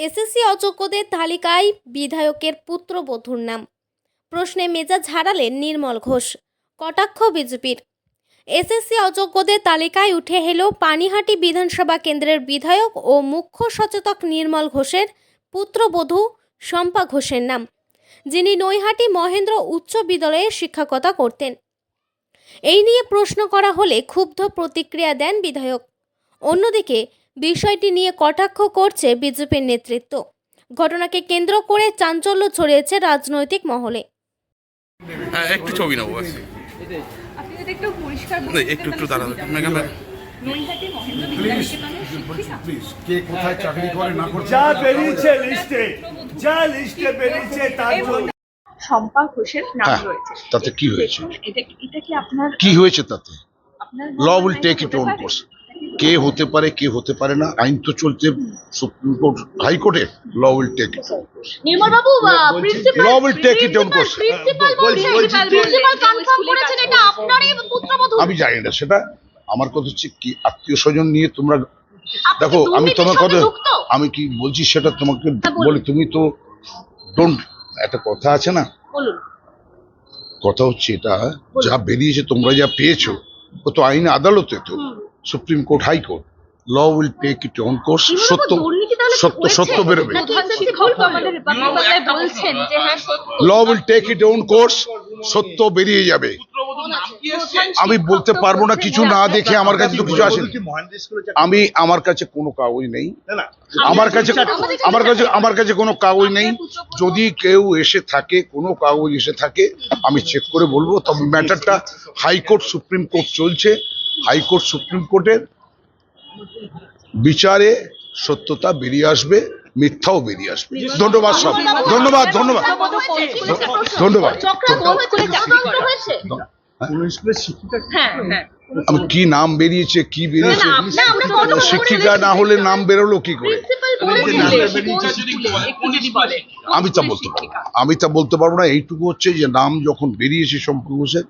SSC অযোগ্যদের তালিকায় বিধায়কের পুত্রবধূর নাম। প্রশ্নে মেজাজ হারালেন নির্মল ঘোষ, কটাক্ষ বিজেপির। এসএসসি অযোগ্যদের তালিকায় উঠে এলো পানিহাটি বিধানসভা কেন্দ্রের বিধায়ক ও মুখ্য সচেতক নির্মল ঘোষের পুত্রবধূ শম্পা ঘোষের নাম, যিনি নৈহাটি মহেন্দ্র উচ্চ বিদ্যালয়ে শিক্ষকতা করতেন। এই নিয়ে প্রশ্ন করা হলে ক্ষুব্ধ প্রতিক্রিয়া দেন বিধায়ক। অন্যদিকে বিষয়টি নিয়ে কটাক্ষ করছে বিজেপির নেতৃত্ব। ঘটনাকে কেন্দ্র করে চাঞ্চল্য ছড়িয়েছে রাজনৈতিক মহলে। হ্যাঁ একটু ছবি নেব একটু একটু দাঁড়াবে কে কোথায় চাকরি করে না করছে। যা বেরিয়েছে লিস্টে যা লিস্টে বেরিয়েছে তার জন্য। শম্পা ঘোষের নাম হ্যাঁ, রয়েছে। তাতে কি হয়েছে? এটা এটা কি আপনার কি হয়েছে তাতে? আপনার law will take it own? Course কে হতে পারে কে হতে পারে না আইন তো চলছে সুপ্রিম কোর্ট হাইকোর্টে ল will take it Nirmal babu principal Law will take it on course. Principal confirm করেছেন এটা আপনারই পুত্রবধূ আমি জানি না সেটা আমার কথা হচ্ছে কি আত্মীয় স্বজন নিয়ে তোমরা দেখো আমি তোমার কথা আমি কি বলছি সেটা তোমাকে হ্যাঁ। বলি তুমি তো ডোন্ট একটা কথা আছে না বলুন কথা হচ্ছে এটা যা বেরিয়েছে তোমরা যা পেয়েছ ও তো আইন আদালতে তো supreme court high court law will take it on course সত্য কি সত্য সত্য বেরোবে। হ্যাঁ law will take it own course সত্য বেরিয়ে যাবে। আমি বলতে পারব না কিছু না দেখে আমার কাছে তো কিছু আসেনি। আমি আমার কাছে কোনো কাগজ নেই। আমার কাছে আমার কাছে আমার কাছে কোনো কাগজ নেই। যদি কেউ এসে থাকে কোনো কাগজ এসে থাকে আমি চেক করে বলব। তবে ম্যাটারটা হাইকোর্ট সুপ্রিম কোর্ট চলছে। হাইকোর্ট সুপ্রিম কোর্টের বিচারে সত্যতা বেরিয়ে আসবে মিথ্যাও বেরিয়ে আসবে। ধন্যবাদ সব। ধন্যবাদ ধন্যবাদ। ধন্যবাদ। হ্যাঁ হ্যাঁ। আমি কি নাম বেরিয়েছে কি বেরিয়েছে? শিক্ষিকা না হলে নাম বেরোলো কি করে? আমি তা বলতে পারব আমি তা বলতে পারব না। এইটুকু হচ্ছে যে নাম যখন বেরিয়েছে সম্পূর্ণ ঘোষের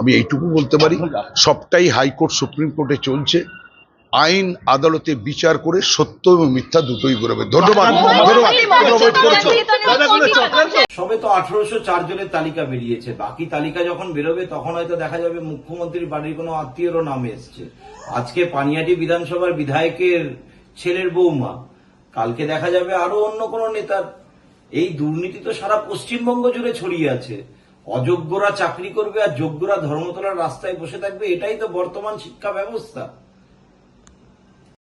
আমি এইটুকু বলতে পারি সবটাই হাইকোর্ট সুপ্রিম কোর্টে চলছে আইন আদালতে বিচার করে সত্য এবং মিথ্যা দুটোই বেরোবে ধন্যবাদ ধন্যবাদ ধন্যবাদ সবে তো আঠারোশো চার জনের তালিকা বেরিয়েছে বাকি তালিকা যখন বেরোবে তখন হয়তো দেখা যাবে মুখ্যমন্ত্রীর বাড়ির কোনো আত্মীয়রও নাম এসছে আজকে পানিয়াটি বিধানসভার বিধায়কের ছেলের বৌমা কালকে দেখা যাবে আরও অন্য কোনো নেতার এই দুর্নীতি তো সারা পশ্চিমবঙ্গ জুড়ে ছড়িয়ে আছে অযোগ্যরা চাকরি করবে আর যোগ্যরা ধর্মতলার রাস্তায় বসে থাকবে এটাই তো বর্তমান শিক্ষা ব্যবস্থা।